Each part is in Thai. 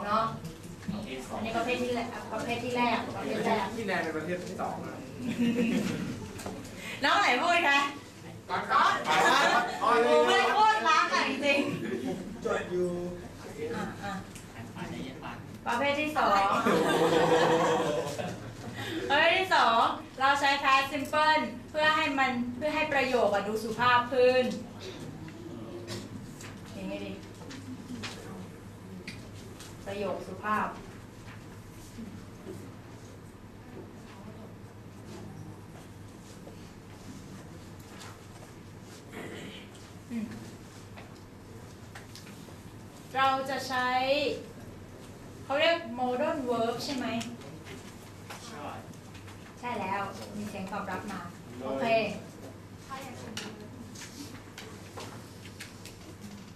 เภทที่สองเนาะอันนี้ประเภทที่แรกประเภทที่แรกประเภทแรกที่แนนเป็นประเทศที่สองนะน้องไหนพูดคะก๊อตก๊อตโอ้โหเพื่อนโคตรรักอะจริงจดอยู่ๆอะอะประเภทที่สองประเภทที่สองเราใช้ past simple เพื่อให้มันเพื่อให้ประโยคอะดูสุภาพขึ้นอย่างนี้ดิ ประโยคสุภาพอืมเราจะใช้ เขาเรียก modern verb ใช่ไหม ใช่แล้ว มีเสียงตอบรับมา โอเค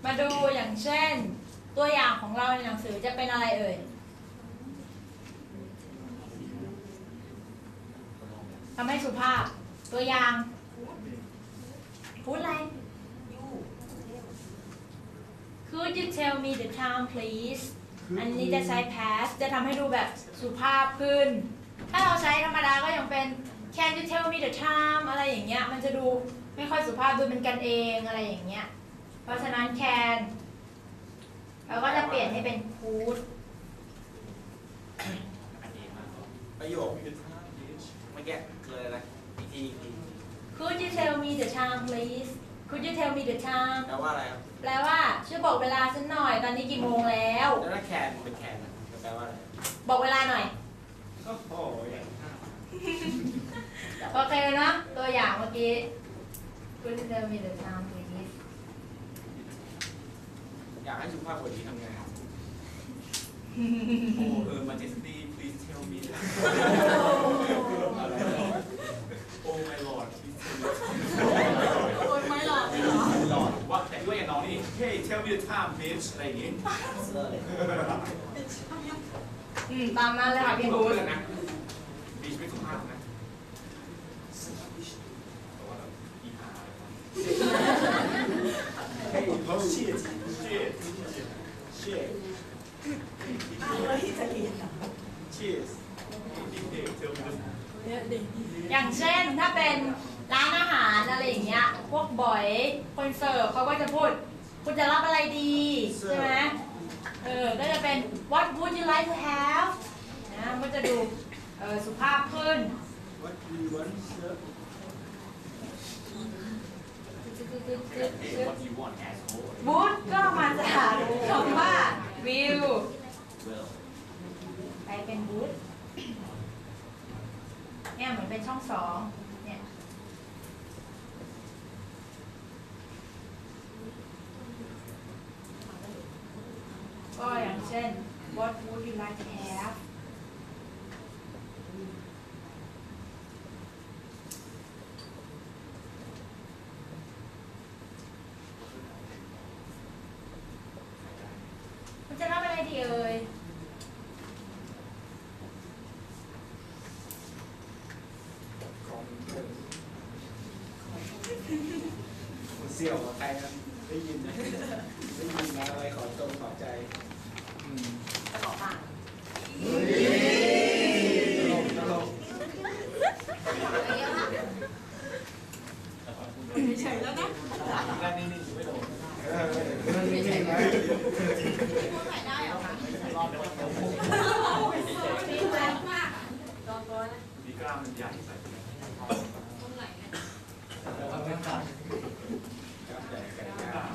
มาดูอย่างเช่น ตัวอย่างของเราในหนังสือจะเป็นอะไรเอ่ยทำให้สุภาพ ตัวอย่างพูดอะไร Could you tell me the time please อันนี้จะใช้ past จะทำให้ดูแบบสุภาพขึ้น ถ้าเราใช้ธรรมดาก็ยังเป็น Can you tell me the time อะไรอย่างเงี้ย มันจะดูไม่ค่อยสุภาพดูเป็นกันเองอะไรอย่างเงี้ย เพราะฉะนั้น can เราก็จะเปลี่ยนให้เป็น could ประโยคคือท่าเมื่อกี้คืออะไรนะอีกทีอีกที Could you tell me the time please Could you tell me the time แปลว่าอะไรครับแปลว่าช่วยบอกเวลาฉันหน่อยตอนนี้กี่โมงแล้ว แล้วถ้าแคนเป็นแคนอะแปลว่าอะไรบอกเวลาหน่อยโอ้โหอย่างโอเคเนอะตัวอย่างเมื่อกี้ Could you tell me the time please อยากให้สุภาพกว่านี้ทำไงครับโอ้เออ Majesty please tell me โอ้ my lord please tell me คนไม่หลอกเหรอหลอดว่าแต่ด้วยอย่างน้องนี่ hey tell me the time please อะไรอย่างงี้อืมตามนั้นเลยค่ะพี่พูบูดธนะบีชไม่สุภาพนะแต่ว่าแบบอีหาเฮ้ยเขาเชียร์เชียร์เชียร์ cheers ดิเด็กเทลมีอย่างเช่นถ้าเป็นร้านอาหารอะไรอย่างเงี้ย พวกบ่อยคนเสิร์ฟเขาก็จะพูด คุณจะรับอะไรดี ใช่ไหมเออ ก็จะเป็น what would you like to have นะ มันจะดูเออสุภาพขึ้น What do you want sir เฮ้ย what you want asshole บูธก็มาจากคำว่า view well ไปเป็นบูธเนี่ยเหมือนเป็นช่องสองเนี่ยก็อย่างเช่น what would you like to have คุณจะรับอะไรดีเอ่ย ของเพิ่ม ที่ยวกับใครนะได้ยินนะได้ยินนะอะไรขอตรงขอใจอืม กระบอกอ่าง ตลกตลก เฉยแล้วนะ นั่งนิ่งๆไม่โดน เออมันมีจริงไหม พูดใหม่ได้เหรอคะ รอบเดียวมัน ดีแรงมากโดนตัวนะ มีกล้ามมันใหญ่ใส่ ตรงไหนเนี่ย ครับแต่ไก่ย่าง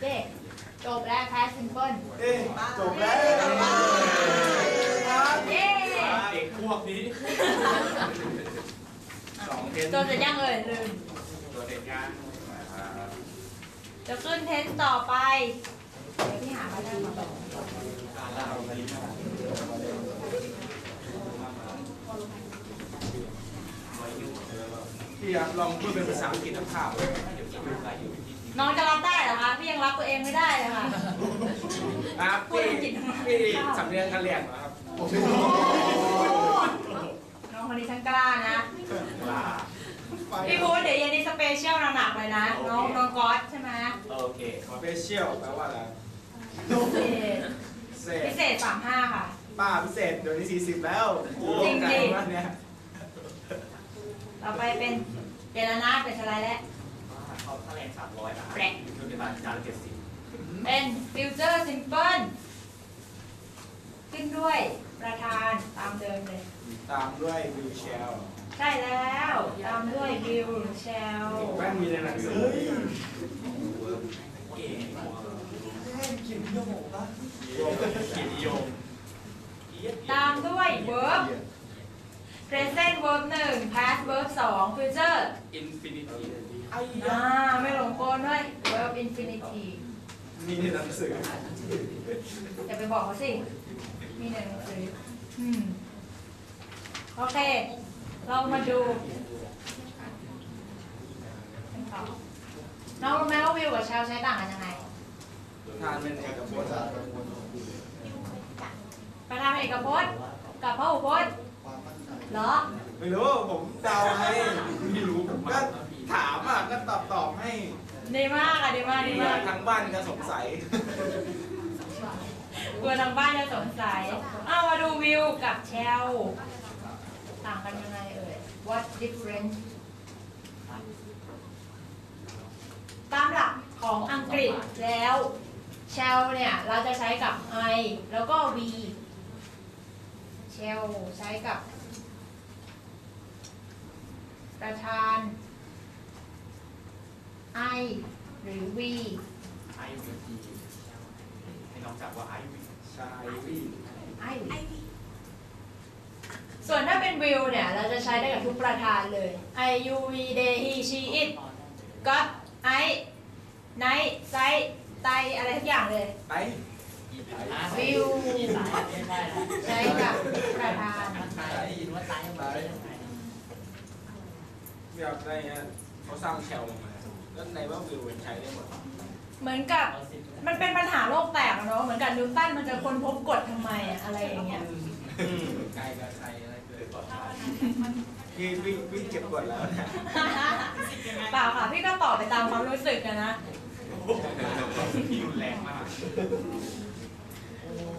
เจ๊จ แล้ว past simple เอ๊ะจบแล้วเย้เด็กพวกนี้สองเทนจบจะยังเอ่ยลืมตัวเด็กงานจะขึ้นเทนต่อไปเดี๋ยวพี่หามาได้มาบอกการเล่าดีมากพี่ครับลองพูดเป็นภาษาอังกฤษภาพเดี๋ยวจะดูรายอยู่ที่น้องจะรับได้ พี่ยังรับตัวเองไม่ได้เลยค่ะ ครับพูดพี่อังกฤษทำไมพี่สำเนียงกะเหรี่ยงเหรอครับน้องคนนี้ช่างกล้านะลาไฟพี่พูดเดี๋ยวเย็นนี้สเปเชียลหนักๆเลยนะ น้องน้องก๊อตใช่ไหมโอเคสเปเชียลแปลว่าอะไรพิเศษพิเศษพิเศษสามห้าค่ะ ป้าพิเศษเดี๋ยวนี้สี่สิบแล้วจริงๆ ไก่มากเนี่ยต่อไปเป็นเจรนาถเป็นสไลด์แล้ว เขาค่าแรงสามร้อยนะแปลกโรงพยาบาลจานเจ็ดสิบเป็นฟิวเจอร์ซิมเพิลขึ้นด้วยประธานตามเดิมเลย ตามด้วยวิวแชลใช่แล้ว ตามด้วยวิวแชลแว่นมีในหนังสือเก๋มากเขียนนิยมปะเกียรตินิยมตามด้วย verb present verb หนึ่ง past verb สอง future อินฟินิตี้ อ่าไม่หลงโกนด้วย verb infinitive มีในหนังสืออย่าไปบอกเขาสิ มีในหนังสืออืมโอเค เรามาดูกันต่อน้องรู้ไหมว่าวิวกับแชลใช้ต่างกันยังไง ทานเป็นเอกพจน์ประธานเอกพจน์กับพระอุพจน์เหรอ ไม่รู้ ผมเดาให้ไม่รู้ผมก็ ถามอะก็ตอบตอบให้ดีมากอะดีมากดีมากทั้งบ้านก็สงสัยกลัวทางบ้านจะสงสัยเอามาดูวิวกับแชลต่างกันยังไงเอ่ย what difference ตามหลักของอังกฤษแล้ว shall เนี่ย เราจะใช้กับ I แล้วก็ we shall ใช้กับ ประธาน I หรือ we ไอวีทีให้น้องจับว่าไอวีชายวี่ I we ส่วนถ้าเป็น will เนี่ย เราจะใช้ได้กับทุกประธานเลย I you we they he she it got I night sight ไตอะไรทุกอย่างเลยไปวิวใช้กับประธานอยากได้เงี้ยเขาสร้างแชลมา แล้วในว่าวิวมันใช้ได้หมดเหมือนกับมันเป็นปัญหาโลกแตกอะเนาะเหมือนกับนิวตันมันจะค้นพบกฎทำไมอะอะไรอย่างเงี้ยไกลกับใครอะไรเกิดก่อนพี่พี่พี่เก็บกดแล้วเนี่ยเปล่าค่ะพี่ก็ตอบไปตามความรู้สึกกันนะพี่รุนแรงมาก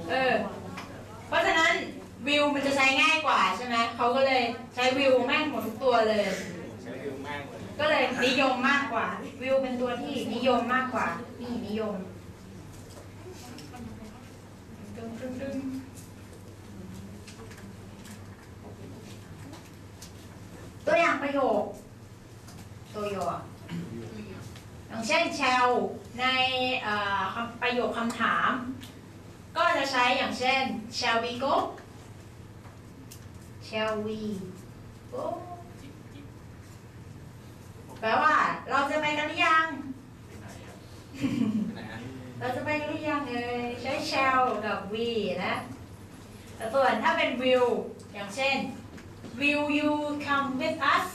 เออเพราะฉะนั้นวิวมันจะใช้ง่ายกว่าใช่ไหมเขาก็เลยใช้วิวแม่งหมดทุกตัวเลย ใช้วิวแม่งเลย ก็เลยนิยมมากกว่า วิวเป็นตัวที่นิยมมากกว่า นี่นิยมดึงดึงดึงตัวอย่างประโยค ตัวยกอย่างเช่น shall ในประโยคคำถาม ก็จะใช้อย่างเช่น shall we go shall we go แปลว่า เราจะไปกันหรือยังนะเราจะไปกันหรือยังเอ่ยใช้ shall กับ we นะแต่ส่วนถ้าเป็น will อย่างเช่น will you come with us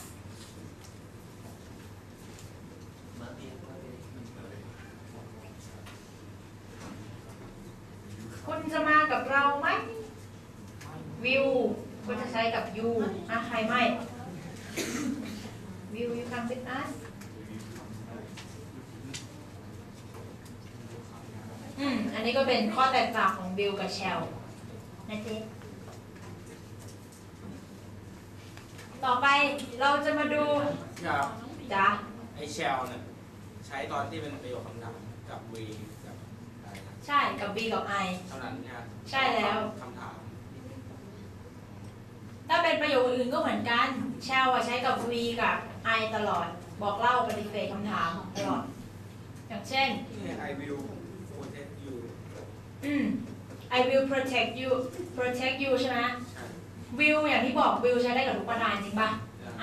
คุณจะมากับเราไหม will ก็จะใช้กับ you นะใครไม่ will you come with us อืม อันนี้ก็เป็นข้อแตกต่างของ will กับ shall นะเจ๊ต่อไปเราจะมาดูครับจ้ะไอแชลเนี่ยใช้ตอนที่เป็นประโยคคำถามกับวีกับอะไรนะใช่กับ b กับ i เท่านั้นเนี่ยใช่แล้ว คำถามถ้าเป็นประโยคอื่นก็เหมือนกัน shall อะใช้กับ v กับ i ตลอด บอกเล่าปฏิเสธคำถามตลอด อย่างเช่นนี่ I will protect you อืม I will protect you protect you ใช่ไหมใช่ will อย่างที่บอก will ใช้ได้กับทุกประธานจริงป่ะ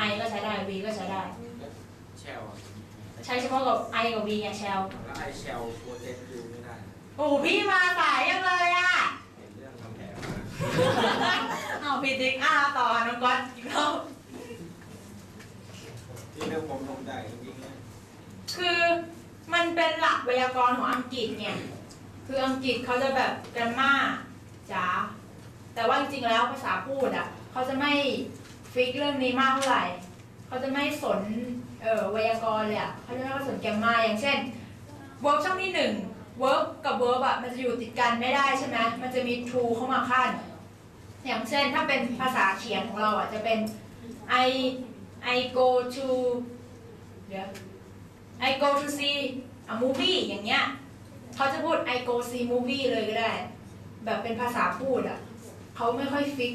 I ก็ใช้ได้ v ก็ใช้ได้ แชลใช้เฉพาะกับ I กับ v ไง shall แล้ว I shall protect you ไม่ได้โอ้โหพี่มาสายยังเลยอะเห็นเรื่องคำแถมเอาผิดอีกอ่าต่อน้องก๊อตอีกรอบ ที่เรื่องผมสงสัยจริงๆนะคือมันเป็นหลักไวยากรณ์ของอังกฤษไงคืออังกฤษเขาจะแบบกราม่าจ๋าแต่ว่าจริงๆแล้วภาษาพูดอะเขาจะไม่ฟิกเรื่องนี้มากเท่าไหร่เขาจะไม่สนเอ่อไวยากรณ์เลยอะเขาจะไม่ค่อยสนแกรมมาอย่างเช่น verb ช่องที่หนึ่ง verb กับ verb อะมันจะอยู่ติดกันไม่ได้ใช่ไหมมันจะมี to เข้ามาขั้นอย่างเช่นถ้าเป็นภาษาเขียนของเราอะจะเป็น I I go to เดี๋ยว I go to see a movie อย่างเงี้ยเขาจะพูด I go see movie เลยก็ได้ แบบเป็นภาษาพูดอะเขาไม่ค่อยฟิก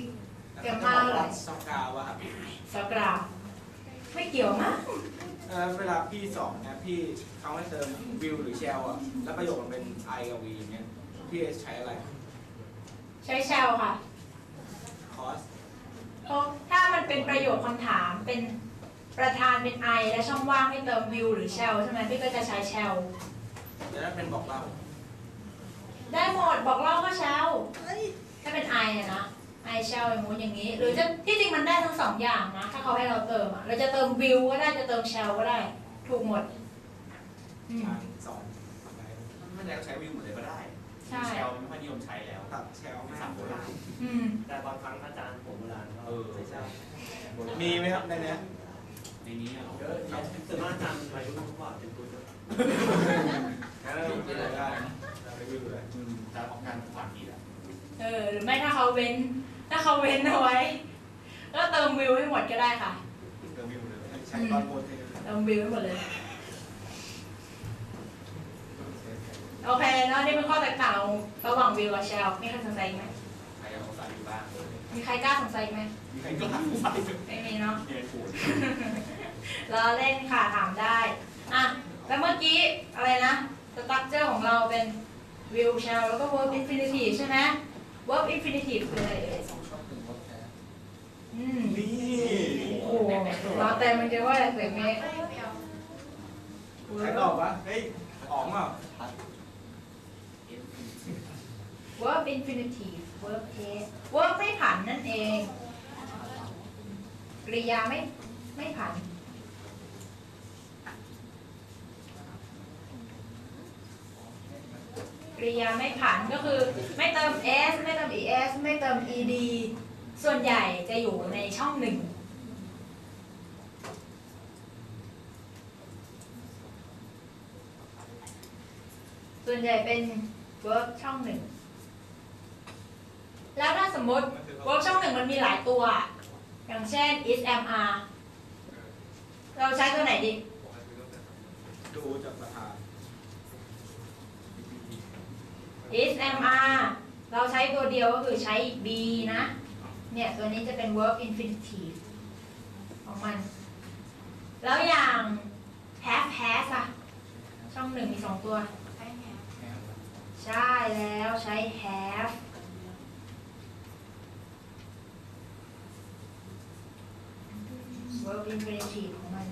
แกมมาเหรอสองกาวอะครับสกราวไม่เกี่ยวมั้งเออเวลาพี่สอนนะพี่เขาให้เติมวิวหรือเชลอะแล้วประโยคมันเป็น I กับ V อย่างเงี้ยพี่จะใช้อะไร ใช้ shall ค่ะ cos เพราะถ้ามันเป็นประโยคคำถามเป็นประธานเป็น I และช่องว่างให้เติม will หรือ shall ใช่ไหมพี่ก็จะใช้ shall แล้วถ้าเป็นบอกเล่าได้หมดบอกเล่าก็ shall ถ้าเป็น I อะนะ I shall อย่างงู้นอย่างนี้ หรือจะที่จริงมันได้ทั้งสองอย่างนะ ถ้าเขาให้เราเติมอะเราจะเติม will ก็ได้จะเติม shall ก็ได้ ถูกหมดอืมการสอนอะไรไม่ได้ใช้วิวหมดเลยก็ได้ใช่เชลไม่ค่อยนิยมใช้แล้วตัดเชลไม่ไม่สั่สั่งงโบราณอืม แต่บางครั้งอา จารย์ผมโบราณก็เออไม่ใช่มีไหมครับในเนี้ยในนี้เหรอเยอะแยะส่วนมากอาจารย์วัยรุ่นเขาบอกเป็นตัวเดียวงั้นเราไม่ได้ได้เราไปวิวเลยอืมจะออกการผ่านที่แหละเออหรือไม่ถ้าเขาเว้น ถ้าเขาเว้นเอาไว้ ก็เติม will ให้หมดก็ได้ค่ะ เติมวิวเลยใช้ตอนบนเลยเติม will ให้หมดเลยโอเคแล้วนี่เป็นข้อแตกต่างระหว่าง will กับ shall มีใครสงสัยอีกไหม บ้างเลยมีใครกล้าสงสัยอีกไหมมีใครก็หาใส่ไม่มีเนาะเรียนขูดเราเล่นค่ะถามได้อะแล้วเมื่อกี้อะไรนะ structure ของเราเป็น will shall แล้วก็ verb infinitive ใช่ไหม verb infinitive คืออะไรเอ่ยสองช่องหนึ่งรถแท้อืมนี่โอ้โหเราแต่มันจะว่าเสียงนี้ใครตอบวะเฮ้ยอ๋อง เปล่า verb infinitive verb case verb ไม่ผันนั่นเอง กริยาไม่ไม่ผัน กริยาไม่ผันก็คือไม่เติม s ไม่เติม es ไม่เติม ed ส่วนใหญ่จะอยู่ในช่องหนึ่งส่วนใหญ่เป็น verb ช่องหนึ่ง แล้วถ้าสมมติ verb ช่องหนึ่งมันมีหลายตัว อย่างเช่น is am are เราใช้ตัวไหนดี ดูจากประธาน is am are เราใช้ตัวเดียวก็คือใช้ be นะ เนี่ย ตัวนี้จะเป็น verb infinitive ของมัน แล้วอย่าง have has อะช่องหนึ่งมีสองตัว ใช่แล้วใช้ have verb infinitive ของมัน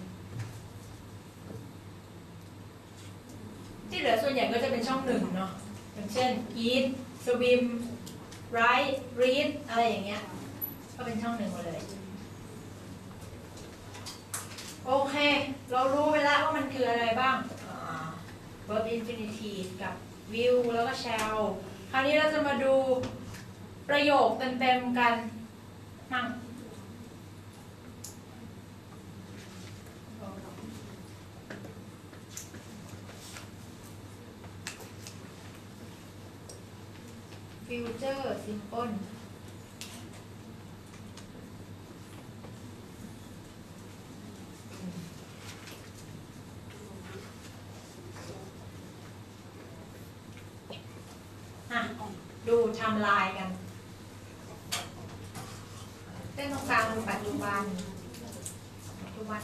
ที่เหลือส่วนใหญ่ก็จะเป็นช่องหนึ่งเนาะอย่างเช่น eat swim write read อะไรอย่างเงี้ย ก็เป็นช่องหนึ่งหมดเลย โอเค เรารู้ไปแล้วว่ามันคืออะไรบ้าง verb infinitive กับ will แล้วก็ shall คราวนี้เราจะมาดูประโยคเต็มๆกันมั่ง future simple ดูทำลายกัน เส้นตรงกลางคือปัจจุบัน ปัจจุบัน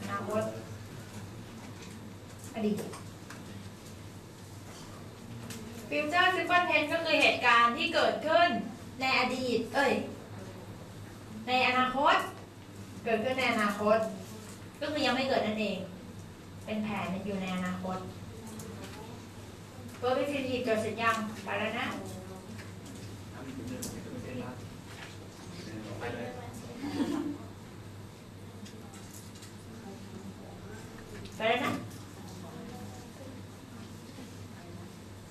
อนาคตอดีต ฟิวเจอร์ซิมเปิลเทนก็คือเหตุการณ์ที่ เกิดขึ้นในอดีต เอ้ย ในอนาคต เกิดขึ้นในอนาคต ก็คือยังไม่เกิดนั่นเอง เป็นแผนอยู่ในอนาคตเฟิร์สฟิสิกเกิดเสร็จยังไปแล้วนะไปแล้วนะ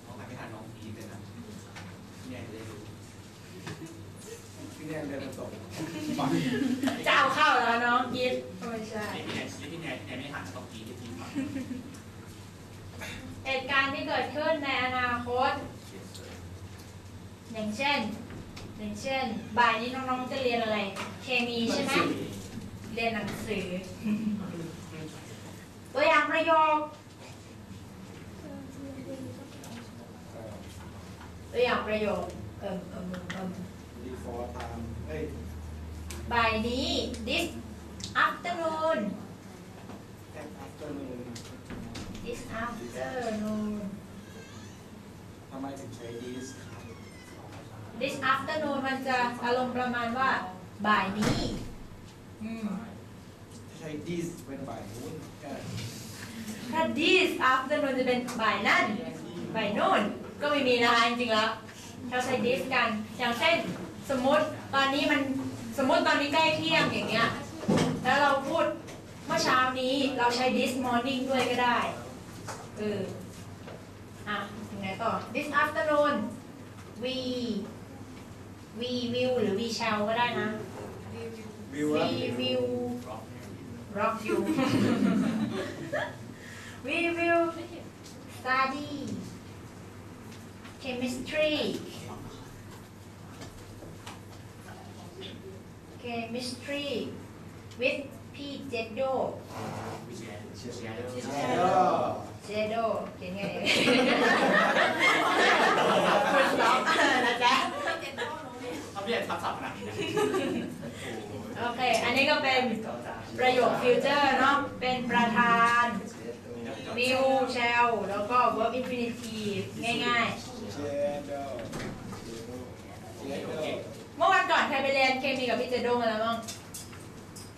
เอาไปไม่ทันน้องพีเลยนะเนี่ยจะได้ รู้พี่แนนเดินมาส่งจะเอาเข้าแล้วน้องกิฟไม่ใช่พี่แนนพี่แนนพี่แนนไม่หันต้องกีที่ทีมก่อนเหตุการณ์ที่เกิดขึ้นในอนาคต อย่างเช่น อย่างเช่น บ่ายนี้น้องๆจะเรียนอะไร เคมีใช่ไหม เรียนหนังสือ ตัวอย่างประโยค ตัวอย่างประโยค เอิมเอิมเอิม ดีฟอร์ตามเอ้ยบ่ายนี้ this afternoon แอปอัพเตอร์นูน this afternoon ทำไมถึงใช้ดีส this afternoon มันจะอารมณ์ประมาณว่า บ่ายนี้อืมใช้ดีสเป็นบ่ายนู้นแค่ถ้า this afternoon จะเป็นบ่ายนั่นบ่ายนู่นก็ไม่มีนะคะจริงๆแล้วเราใช้ this กันอย่างเช่น สมมติตอนนี้มันสมมติตอนนี้ใกล้เที่ยงอย่างเงี้ยแล้วเราพูดเมื่อเช้านี้เราใช้ this morning ด้วยก็ได้เอออะยังไงต่อ this afternoon we we will หรือ we shall ก็ได้นะวิว we will ร็อก rock you we will study chemistry chemistry with พี่เจโดเชียรเชียร์เจโดเขียนไงคุณสองนะจ๊ะเขาเรียนทับศัพท์ขนาดนี้นะโอเค อันนี้ก็เป็นประโยคฟิวเจอร์เนาะ เป็นประธาน will shall แล้วก็ verb infinitive ง่ายๆ เมื่อวันก่อนใครไปเรียนเคมีกับพี่เจโดมาแล้วบ้าง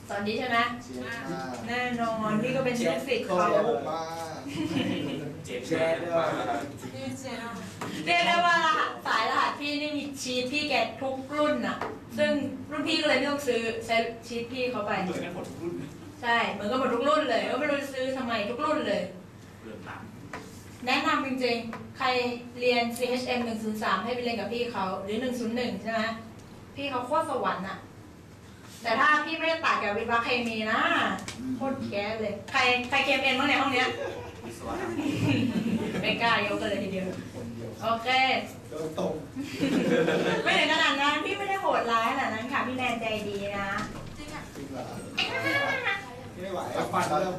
ตอนนี้ใช่ไหมเชดเดอร์แน่นอนพี่ก็เป็นลูกศิษย์เขามาเจ็บเชเชียดร์เดอว่าร์เรียกได้ว่ารหัสสายรหัสพี่นี่มีชีทพี่แกทุกรุ่นน่ะ ซึ่งรุ่นพี่ก็เลยไม่ต้องซื้อใช้ชีทพี่เขาไป เหมือนกันหมดทุกรุ่นใช่เหมือนกันหมดทุกรุ่นเลยก็ไม่รู้จะซื้อทำไมทุกรุ่นเลย เรื่องต่างแนะนำจริงๆ ใครเรียน CHM 103 ให้ไปเรียนกับพี่เขาหรือ 101 ใช่ไหม พี่เขาโคตรสวรรค์อะแต่ถ้าพี่ไม่ได้ตัดกับวิทย์วะเคมีนะโคตรแก๊สเลย ใครใครเคมเอ็นบ้างในห้องเนี้ยวิศวะไม่กล้ายกกันเลยทีเดียวโอเค โดนตกไม่ถึงขนาดนั้นพี่ไม่ได้โหดร้ายขนาดนั้นค่ะ พี่แนนใจดีนะ จริงเหรอไม่ไหวฟันเริ่ม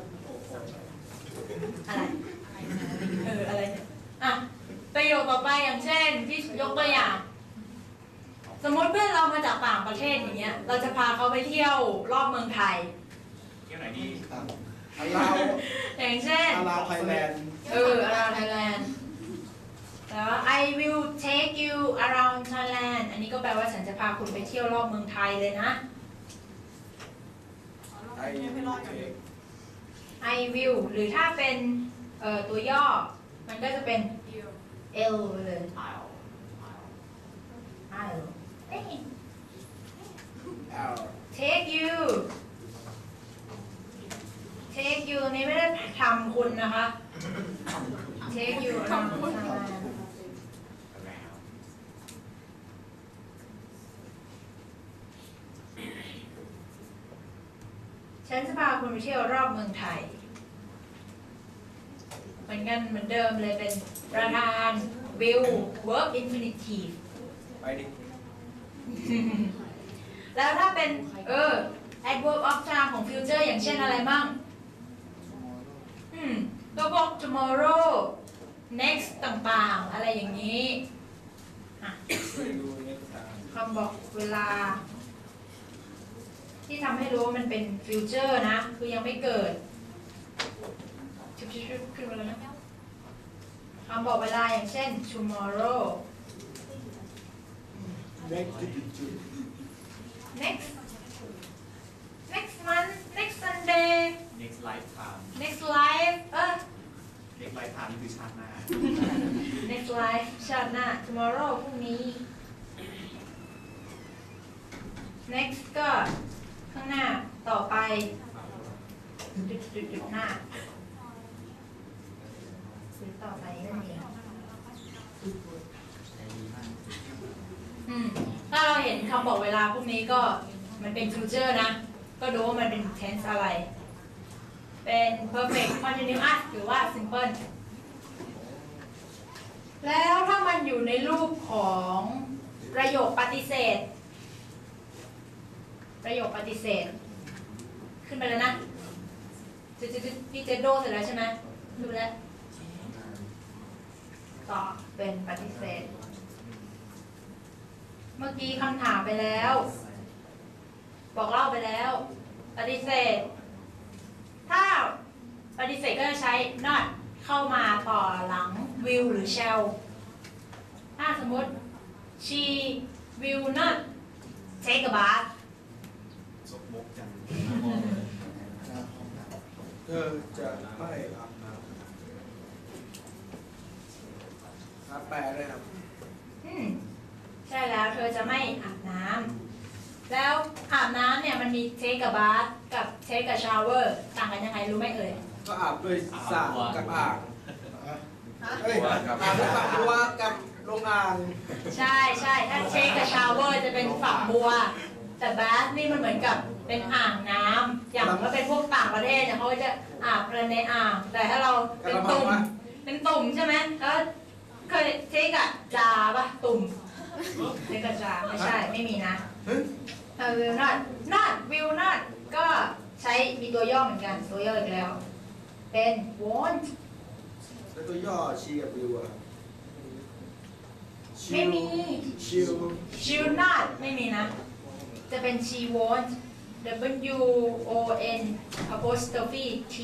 อะไร เออ อะไรเนี่ยอะ ประโยคต่อไปอย่างเช่น พี่ยกตัวอย่าง สมมติเพื่อนเรามาจากต่างประเทศอย่างเงี้ย เราจะพาเขาไปเที่ยวรอบเมืองไทย เที่ยวไหนดีอาลาวอย่างเช่น อาลาวไทยแลนด์ เออ around Thailand แล้ว I will take you around Thailand อันนี้ก็แปลว่าฉันจะพาคุณไปเที่ยวรอบเมืองไทยเลยนะ ไอ้ไม่รอดกัน I will หรือถ้าเป็นเอ่อตัวย่อ มันก็จะเป็น L เลยอ้าว I'll เอ้ยแอล take you take you นี่ไม่ได้ทำคุณนะคะ take you around Thailand แล้วฉันจะพาคุณไปเที่ยวรอบเมืองไทย เหมือนกันเหมือนเดิมเลยเป็นประธาน will verb infinitive ไปดิ แล้วถ้าเป็น เออ adverb of time ของ future อย่างเช่นอะไรมั่งอืมก็บอก tomorrow next ต่างๆ อะไรอย่างนี้คำบอกเวลา ที่ทำให้รู้ว่ามันเป็น future นะ คือยังไม่เกิดชุบชุบๆๆขึ้นมาแล้วนะคำบอกเวลาอย่างเช่น tomorrow เน็กจุดจุด next next month next Sunday next lifetime next life เออ next lifetime นี่คือชาติหน้า next life ชาติหน้า tomorrow พรุ่งนี้ next ก็ข้างหน้าต่อไปจุดจุดจุดหน้าหรือต่อไปนั่นเองอืมถ้าเราเห็น คำบอกเวลาพวกนี้ก็มันเป็น future นะ ก็ดูว่ามันเป็น tense อะไร เป็น perfect continuous หรือว่า simple แล้วถ้ามันอยู่ในรูปของประโยคปฏิเสธ ประโยคปฏิเสธ ขึ้นไปแล้วนะจุดๆๆพี่เจโดเสร็จแล้วใช่ไหมดูแล้วต่อเป็นปฏิเสธ เมื่อกี้คำถามไปแล้ว บอกเล่าไปแล้ว ปฏิเสธ ถ้าปฏิเสธก็จะใช้ not เข้ามาต่อหลัง will หรือ shall ถ้าสมมติ she will not take a bath สมมกจังเธอจะไม่อาบน้ำครับแปลเลยครับอืม ใช่แล้วเธอจะไม่อาบน้ำแล้วอาบน้ำเนี่ยมันมี take a bath กับ take a shower ต่างกันยังไงรู้ไหมเอ่ยก็อาบด้วยสระกับอ่างเอ้ยอาบด้วยฝักบัวกับลงอ่างใช่ใช่ถ้า take a shower จะเป็นฝักบัว แต่ bath นี่มันเหมือนกับเป็นอ่างน้ำอย่างถ้าเป็นพวกต่างประเทศเนี่ยเขาก็จะอาบกันในอ่าง แต่ถ้าเรากเป็นระมังตุ่มวะเป็นตุ่มใช่ไหมแล้วเคย take a จาปะตุ่ม take a จาไม่ใช่ไม่มีนะเฮ้ยเออ will not not will not ก็ใช้มีตัวย่อเหมือนกัน ตัวย่ออีกแล้ว เป็น won't แล้วตัวย่อชีกับวิวอะไม่มี ชิว she'll not ไม่มีนะ จะเป็น she won't W O N apostrophe T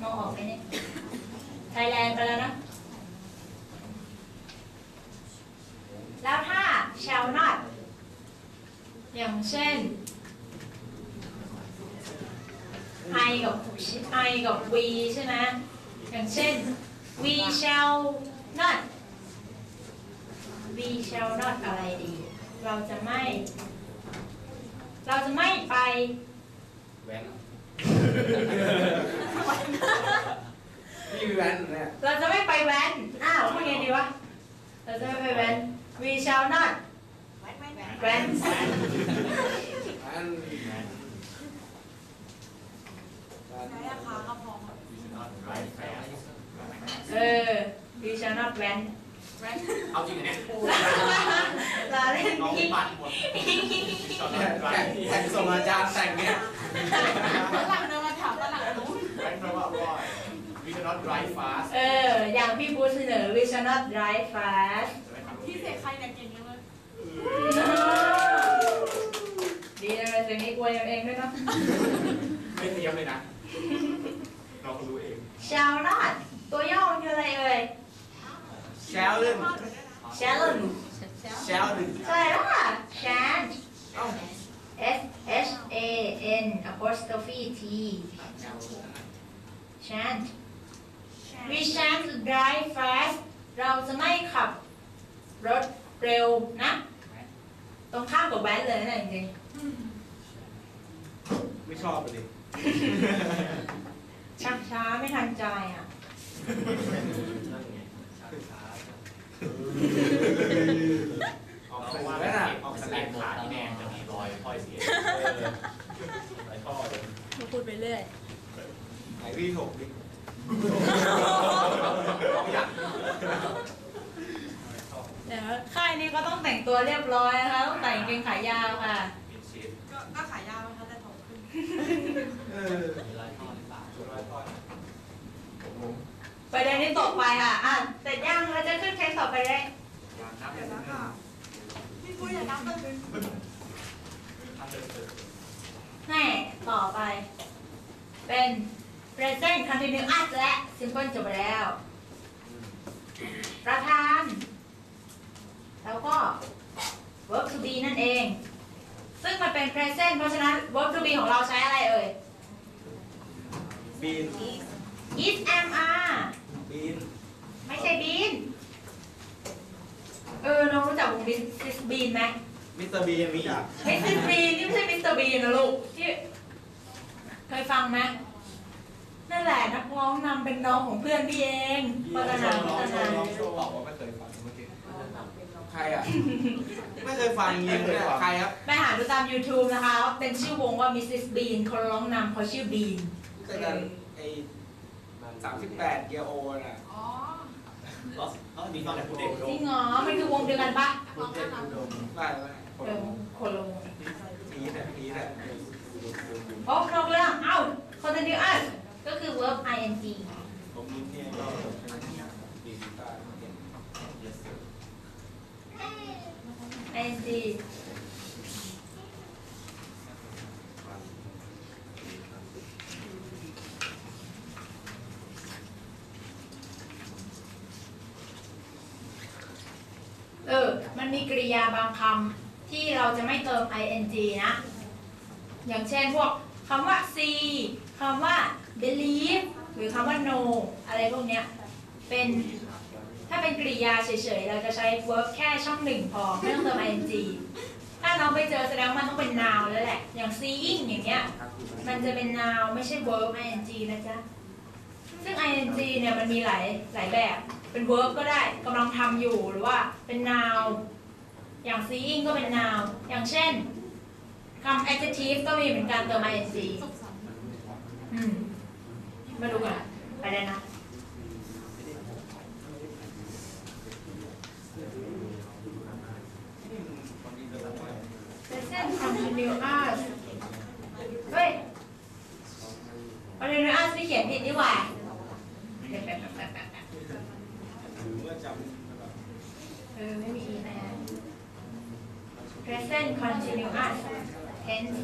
มองออกไหมเนี่ยไทยแลนด์ไปแล้วนะ แล้วถ้า shall not อย่างเช่น I กับ I กับ we ใช่ไหมอย่างเช่น we shall not we shall not อะไรดี เราจะไม่ เราจะไม่ไปแว้นพี่แวนเนี่ยเราจะไม่ไปแว้น อ้าวพูดไงดีวะ เราจะไม่ไปแว้น we shall not แว้นแว้นแว้นแว้นอันใช้ราคาก็พอครับไรแฟร์เออ we shall not แว้นแว้นเอาจริงเหรอเนี่ยเราเล่นน้องพี่ปัดหมดชอบแข่งไรแข่งส่งอาจารย์แต่งเนี่ยฝรั่งเดินมาถามฝรั่งรู้แว้นแปลว่าอร่อย we cannot drive fast เออ อย่างพี่พูดเสนอ we shall not drive fast จะไม่ทำ พี่เสกใครเนี่ยเก่งจังเลยดีเลยเสียงนี้กลัวยังเองด้วยเนาะไม่เตรียมเลยนะ เราก็รู้เอง shall not ตัวย่อมันคืออะไรเอ่ย แชลลึน shall แชลลึนใช่แล้วค่ะ shan't เอ้า S H A N apostrophe T shan't we shan't drive fast เราจะไม่ขับ รถเร็วนะ ตรงข้ามกับแว้นเลยนะจริงไม่ชอบเลยๆชักช้าไม่ทันใจอะนั่นไงช้าออกว่าออกแสดงขาที่แดงจะมีรอยค่อยเสียๆหลายข้อเลยพูดไปเรื่อยไหนพี่ถกดิ เขาอยาก เดี๋ยวค่ายนี้ก็ต้องแต่งตัว เรียบร้อยนะคะต้องแต่งกางเกงขายาวค่ะเป็นเชฟก็ก็ขายยาวนะคะแต่ถกขึ้นเออมีหลายข้อหรือเปล่าถูกร้อยทอดประเด็นนี้ตกไปค่ะอะเสร็จยังเราจะขึ้นเทคต่อไปได้ยางนับเดี๋เป็ยนวนะหนึ่งค่ะพี่ปุ้ยอย่านับกันเลยทำเดินเดินแม่ต่อไป เป็น present continuous และ simple จบไปแล้ว ประธาน แล้วก็ verb to be นั่นเอง ซึ่งมันเป็น present เพราะฉะนั้น verb to be ของเราใช้อะไรเอ่ย บีน is am are บีน ไม่ใช่ been เออ น้องรู้จักวง This is Bean ไหม มิสเตอร์บีนมีจัก Mrs. Bean นี่ไม่ใช่ Mr. Bean นะลูกที่เคยฟังไหมนั่นแหละนักร้องนำเป็นน้องของเพื่อนพี่เองพัฒนาพัฒนาลองโชว์บอกว่าไม่เคยฟังเมื่อกี้ ใครอะ ไม่เคยฟังยิงเลยใครครับ ไปหาดูตาม YouTube นะคะว่าเป็นชื่อวงว่า Mrs. Bean คนร้องนำเขาชื่อ Bean แต่กันไอ้สามสิบแปดเกียร์โอน่ะอ๋อก็เขาดีฟังแต่คุณเด็กจริงเหรอ มันคือวงเดียวกันปะร้องน่ารักไม่ไม่เออคนละวงพีทอะพีทอะโอ้นอกเรื่องเอ้า continuous ก็คือ verb ing ผมยิ้มเนี่ยก็ดีกีตาร์เก่ ง ing เออ มันมีกริยาบางคำที่เราจะไม่เติม ing นะ อย่างเช่นพวกคำว่า see คำว่า believe หรือคำว่า no อะไรพวกเนี้ย เป็น เป็นกริยาเฉยๆ เราจะใช้ verb แค่ช่องหนึ่งพอ ไม่ต้องเติม ing ถ้าเราไปเจอแสดงว่ามันต้องเป็น noun แล้วแหละ อย่าง seeing อย่างเงี้ย มันจะเป็น noun ไม่ใช่ verb ing นะจ๊ะ ซึ่ง ing เนี่ยมันมีหลายหลายแบบ เป็น verb ก็ได้กำลังทำอยู่หรือว่าเป็น noun อย่าง seeing ก็เป็น noun อย่างเช่นคำ adjective ก็มีเหมือนกันเติม ing อืม มาดูกัน ไปเลยนะ present continuous เฮ้ย continuous ที่เขียนผิดนี่หว่า หรือว่าจำแบบ เออ ไม่มี e นะ present continuous tense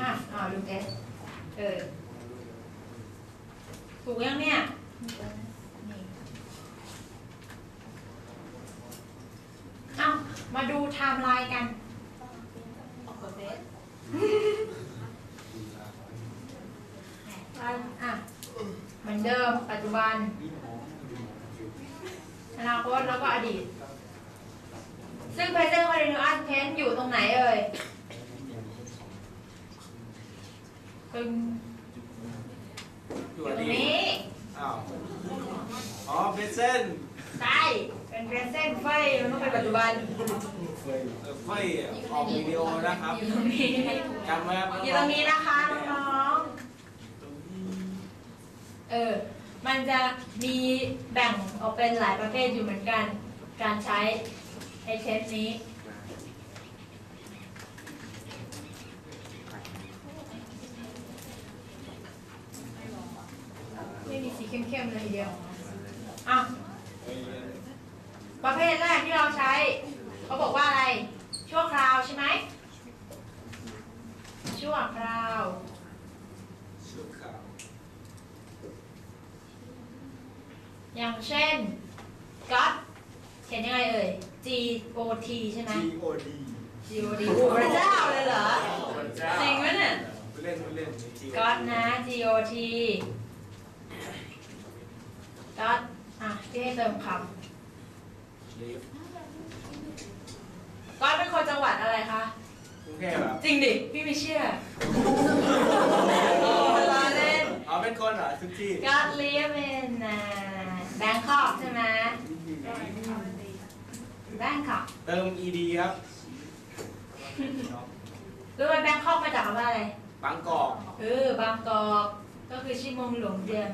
อะอ่าดูเทสเออ ถูกยังเนี่ยนี่เอามาดู ไทม์ไลน์กันกดเทสอะ เหมือนเดิม ปัจจุบัน อนาคตแล้วก็อดีต ซึ่ง present continuous tense อยู่ตรงไหนเอ่ยปึงออยู่ยู่อตรดีงตนี้อ้าวอ๋อเป็นเซนใช่เป็น present ไฟมันต้องเป็นปัจจุบัน เออไฟออกวิดีโอนะครับอยู่ตรงนี้จำไว้ครับอยู่ตรงนี้นะคะน้องๆเออ มันจะมีแบ่งออกเป็นหลายประเภทอยู่เหมือนกัน การใช้ไอเทสนี้ไม่มีสีเข้มๆเลยเดียวอะประเภทแรกที่เราใช้ เขาบอกว่าอะไร ชั่วคราวใช่ไหม ชั่วคราวชุดขาว อย่างเช่น got เขียนยังไงเอ่ย G O T ใช่ไหม G O D G O D โอ้พระเจ้าเลยเหรอจริงไหมเนี่ยไปเล่นไปเล่น G O D got นะ G O T got อะที่ให้เติมค Leave ำ got เป็นคนจังหวัดอะไรคะก รุงเทพอะจริงดิ พี่ไม่เชื่อโอ้ล้อเล่นอ๋อเป็นคนเหรอทุกที่ got live in อ่า Bangkok ใช่ไหม Bangkok เติม E D ครับรู้ไหม Bangkok มาจากคำว่าอะไรบางกอกเออบางกอกก็คือชื่อเมืองหลวงเดียม